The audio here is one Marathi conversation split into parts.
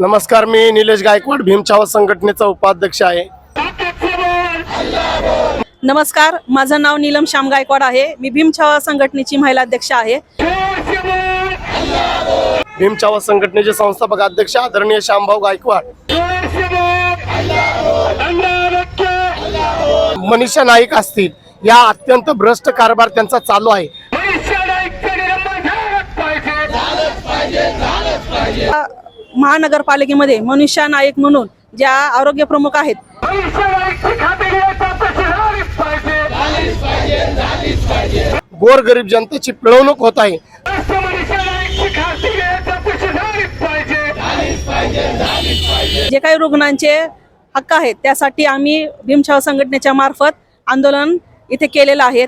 नमस्कार मी निलेश गायकवाड भीमछावा संघटनेचा उपाध्यक्ष आहे. नमस्कार माझं नाव नीलम श्याम गायकवाड आहे. मी भीमछावा संघटनेची महिला अध्यक्ष आहे. भीमछावा संघटनेचे संस्थापक अध्यक्ष आदरणीय श्यामभाऊ गायकवाड. मनीषा नाईक असतील. या अत्यंत भ्रष्ट कारभार त्यांचा चालू आहे. महानगरपालिकेमध्ये मनुष्या नाईक म्हणून ज्या आरोग्य प्रमुख आहेत. गोरगरीब जनतेची पिळवणूक होत आहे. जे काही रुग्णांचे हक्क आहेत त्यासाठी आम्ही भीमछावा संघटनेच्या मार्फत आंदोलन इथे केलेलं आहे.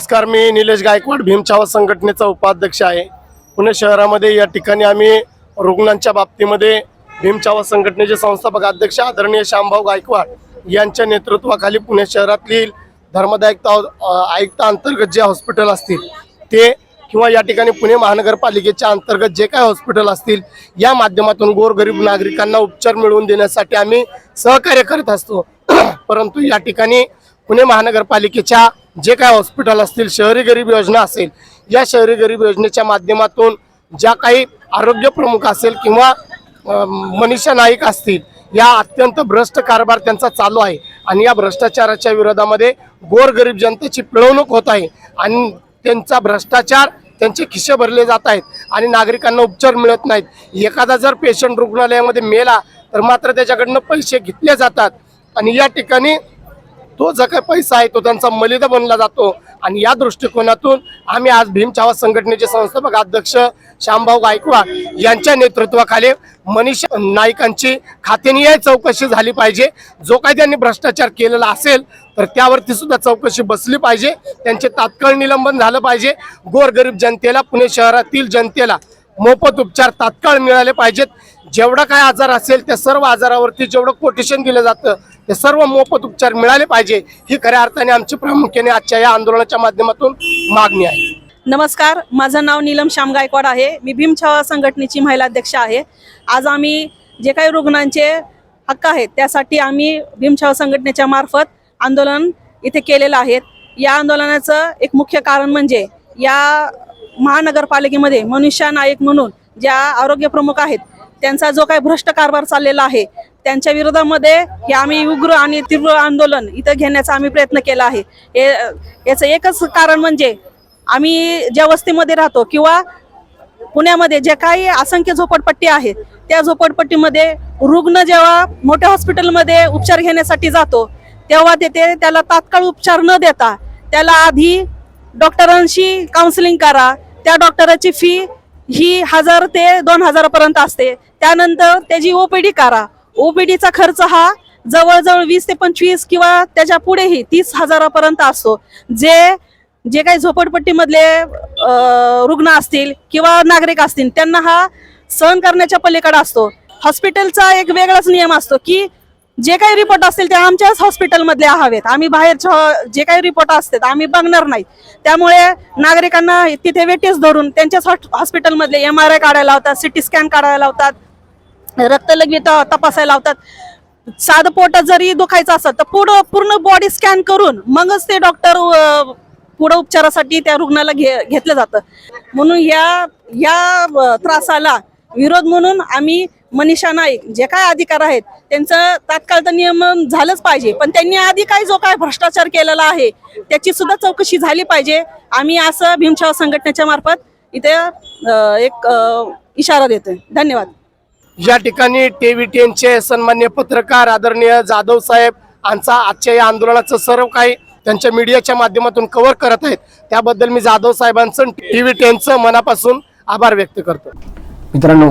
नमस्कार मी निलेश गायकवाड भीमछावा संघटनेचा उपाध्यक्ष आहे. पुणे शहरामध्ये या ठिकाणी आम्ही रुग्णांच्या बाबतीमध्ये भीमछावा संघटनेचे संस्थापक अध्यक्ष आदरणीय श्यामभाऊ गायकवाड यांच्या नेतृत्वाखाली पुणे शहरातील धर्मदायकता आयुक्ता अंतर्गत जे हॉस्पिटल असतील ते किंवा या ठिकाणी पुणे महानगरपालिकेच्या अंतर्गत जे काय हॉस्पिटल असतील या माध्यमातून गोरगरीब नागरिकांना उपचार मिळवून देण्यासाठी आम्ही सहकार्य करत असतो. परंतु या ठिकाणी पुणे महानगरपालिकेच्या जे काय हॉस्पिटल असतील शहरी गरीब योजना असेल या शहरी गरीब योजनेच्या माध्यमातून ज्या काही आरोग्य प्रमुख असेल किंवा मनीषा नाईक असतील या अत्यंत भ्रष्ट कारभार त्यांचा चालू आहे. आणि या भ्रष्टाचाराच्या विरोधामध्ये गोरगरीब जनतेची पिळवणूक होत आहे. आणि त्यांचा भ्रष्टाचार त्यांचे खिसे भरले जात आहेत आणि नागरिकांना उपचार मिळत नाहीत. एखादा जर पेशंट रुग्णालयामध्ये मेला तर मात्र त्याच्याकडनं पैसे घेतले जातात. आणि या ठिकाणी तो जो काही पैसा आहे तो त्यांचा मलिदा बनला जातो. आणि या दृष्टिकोनातून आम्ही आज भीमछावा संघटनेचे संस्थापक अध्यक्ष श्यामभाऊ गायकवाड यांच्या नेतृत्वाखाली मनीष नाईकांची खातेनिहाय चौकशी झाली पाहिजे. जो काही त्यांनी भ्रष्टाचार केलेला असेल तर त्यावरती सुद्धा चौकशी बसली पाहिजे. त्यांचे तात्काळ निलंबन झालं पाहिजे. गोरगरीब जनतेला पुणे शहरातील जनतेला मोफत उपचार तात्काळ मिळाले पाहिजेत. जेवढा काय आजार असेल त्या सर्व आजारावरती जेवढं कोटेशन दिलं जातं ते सर्व मोफत उपचार मिळाले पाहिजे. ही खऱ्या अर्थाने आमची प्रामुख्याने आजच्या या आंदोलनाच्या माध्यमातून मागणी आहे. नमस्कार माझं नाव नीलम श्याम गायकवाड आहे. मी भीमछावा संघटनेची महिला अध्यक्ष आहे. आज आम्ही जे काही रुग्णांचे हक्क आहेत त्यासाठी आम्ही भीमछावा संघटनेच्या मार्फत आंदोलन इथे केलेलं आहे. या आंदोलनाचं एक मुख्य कारण म्हणजे या महानगरपालिकेमध्ये मनुष्या नायक म्हणून ज्या आरोग्य प्रमुख आहेत त्यांचा जो काही भ्रष्ट कारभार चाललेला आहे त्यांच्या विरोधामध्ये हे आम्ही उग्र आणि तीव्र आंदोलन इथं घेण्याचा आम्ही प्रयत्न केला आहे. हे याचं एकच कारण म्हणजे आम्ही ज्या वस्तीमध्ये राहतो किंवा पुण्यामध्ये जे काही असंख्य झोपडपट्टी आहेत त्या झोपडपट्टीमध्ये रुग्ण जेव्हा मोठ्या हॉस्पिटलमध्ये उपचार घेण्यासाठी जातो तेव्हा तेथे त्याला तात्काळ उपचार न देता त्याला आधी डॉक्टरांशी काउन्सिलिंग करा त्या डॉक्टराची फी ही हजार ते दोन हजारापर्यंत असते. त्यानंतर त्याची ओपीडी करा. ओपीडीचा खर्च हा जवळजवळ वीस ते पंचवीस किंवा त्याच्या पुढेही तीस हजारापर्यंत असतो. जे जे काही झोपडपट्टीमधले रुग्ण असतील किंवा नागरिक असतील त्यांना हा सहन करण्याच्या पलीकडे असतो. हॉस्पिटलचा एक वेगळाच नियम असतो की जे काही रिपोर्ट असतील ते आमच्याच हॉस्पिटलमधले हवेत. आम्ही बाहेरच्या हो, जे काही रिपोर्ट असतात आम्ही बघणार नाही. त्यामुळे नागरिकांना तिथे वेटेस धरून त्यांच्याच हॉस्पिटलमधले एम आर आय काढायला लावतात सिटी स्कॅन काढायला लावतात रक्तलघवी तपासायला लावतात. साधं पोटात जरी दुखायचं असत तर पुढं पूर्ण बॉडी स्कॅन करून मगच ते डॉक्टर पुढं उपचारासाठी त्या रुग्णाला घे घेतलं जातं. म्हणून या या त्रासाला विरोध म्हणून आम्ही मनीषा नाईक जे काय अधिकार आहेत त्यांचं तात्काळ तर नियमन झालंच पाहिजे. पण त्यांनी आधी काय जो काय भ्रष्टाचार केलेला आहे त्याची सुद्धा चौकशी झाली पाहिजे. आम्ही असं भीमछाव संघटनेच्या मार्फत इथे एक इशारा देतोय. धन्यवाद. या ठिकाणी टेव्हीटीएनचे सन्मान्य पत्रकार आदरणीय जाधव साहेब यांचा आजच्या या आंदोलनाचं सर्व काही त्यांच्या मीडियाच्या माध्यमातून कव्हर करत आहेत. त्याबद्दल मी जाधव साहेबांचं टीव्ही टेनचं मनापासून आभार व्यक्त करतो. मित्रांनो